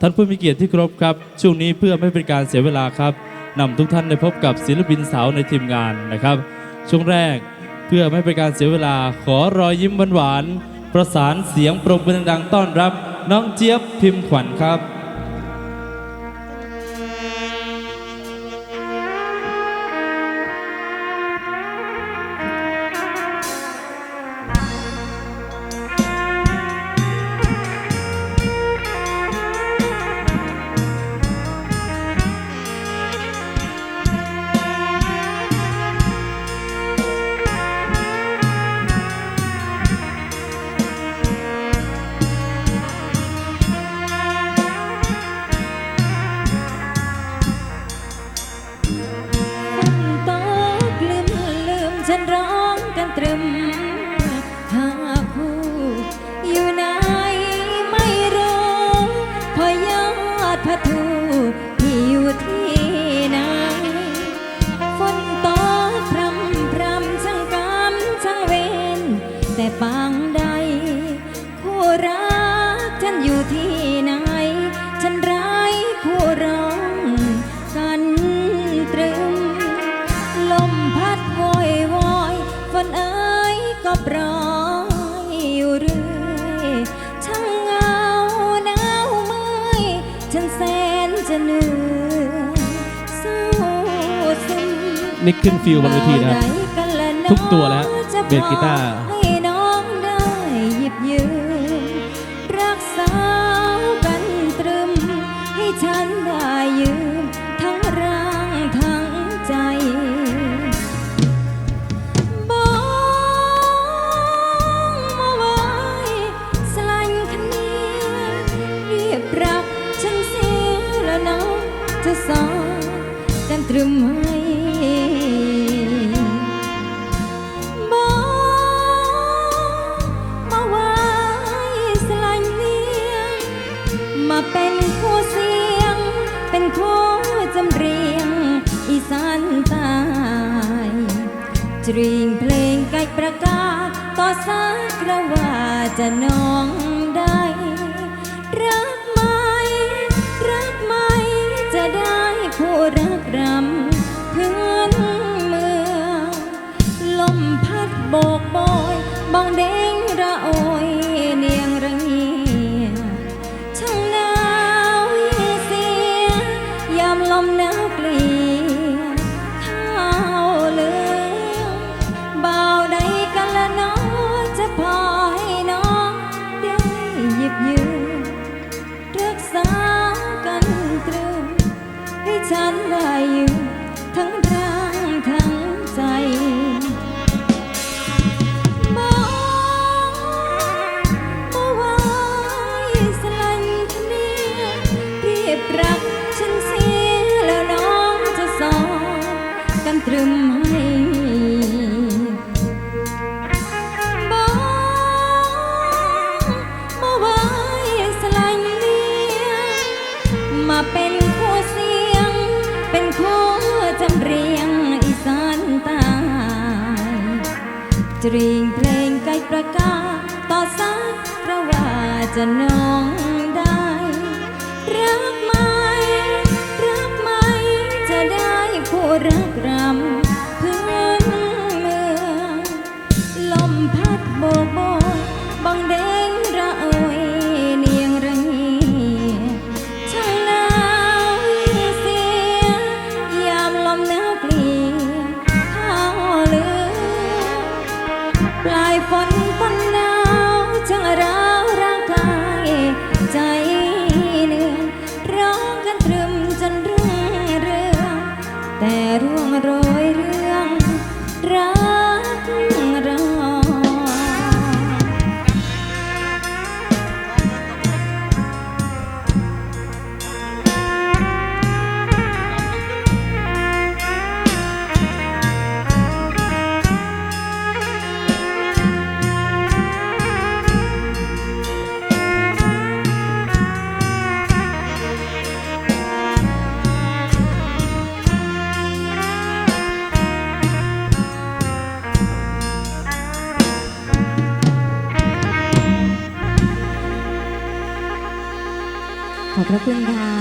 ท่านผู้มีเกียรติที่เคารพครับ ช่วงนี้เพื่อไม่เป็นการเสียเวลาครับนำทุกท่านได้พบกับศิลปินสาวในทีมงานนะครับ ช่วงแรกเพื่อไม่เป็นการเสียเวลาขอรอยยิ้มหวานๆประสานเสียงปรบมือดังๆต้อนรับ น้องเจี๊ยบพิมพ์ขวัญครับ ចិនរងកន្ទ្រឹម มนี่ขึ้นฟิลบนเวทีนะครับบ่าวใดกันละน้อทุกตัวแล้วจะเบสกีตาร์พอให้น้องได้หยิบยืมรักษากันตรึมให้ฉันได้ยืมทั้งร่างทั้งใจบอกมาไว้สลันคันเนียเรียบรักฉันเสียแล้วน้องจะสอนกันตรึมให้ จริงเพลงไก่ประกาศต่อสักระว่าจะน้องได้ รักไหม รักไหม จะได้ผู้รักรำพื้นเมือง ลมพัดบก รักษากันตรึมให้ฉันได้ยืมทั้งร่างทั้งใจรักฉันเสียแล้วน้องจะสอนกันตรึม จริงเพลงไกลประกาศต่อสักเพราะว่าจะน้อง ขอบพระคุณค่ะ